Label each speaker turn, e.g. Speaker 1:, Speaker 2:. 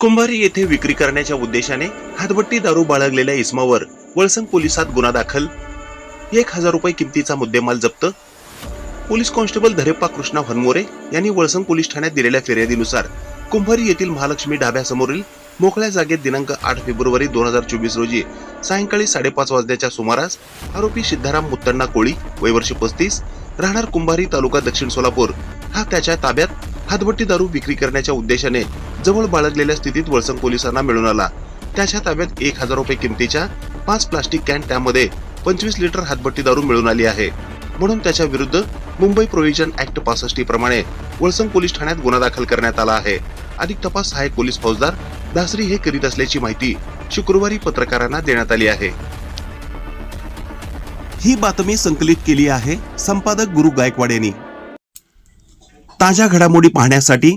Speaker 1: कुंभारी येथे विक्री करण्याच्या उद्देशाने हातभट्टी दारू बाळगलेल्या इस्मावर वळसंग पोलिसात गुन्हा दाखल. एक हजार रुपये किमतीचा मुद्देमाल जप्त. पोलीस कॉन्स्टेबल धरेप्पा कृष्णा हनमोरे यांनी वळसंग पोलीस ठाण्यात दिलेल्या फिर्यादीनुसार कुंभारी येथील महालक्ष्मी ढाब्यासमोरील मोकळ्या जागेत दिनांक आठ फेब्रुवारी दोन हजार चोवीस रोजी सायंकाळी साडेपाच वाजण्याच्या सुमारास आरोपी सिद्धाराम मुत्तण्णा कोळी वयवर्ष पस्तीस राहणार कुंभारी तालुका दक्षिण सोलापूर हा त्याच्या ताब्यात हातभट्टी दारू विक्री करण्याच्या उद्देशाने जवळ बाळगलेल्या स्थितीत वळसंग पोलिसांना मिळून आला. त्याच्या ताब्यात एक हजार रुपये किमतीच्या पाच प्लास्टिक कॅन त्यामध्ये पंचवीस लिटर हातभट्टी दारू मिळून आली आहे. म्हणून त्याच्या विरुद्ध मुंबई प्रोव्हिजन ऍक्ट पासष्टी प्रमाणे वळसंग पोलीस ठाण्यात गुन्हा दाखल करण्यात आला आहे. अधिक तपास सहाय्यक पोलीस फौजदार दासरी हे करीत असल्याची माहिती शुक्रवारी पत्रकारांना देण्यात आली आहे. ही बातमी संकलित केली आहे संपादक गुरु गायकवाड यांनी. ताज्या घडामोडी पाहण्यासाठी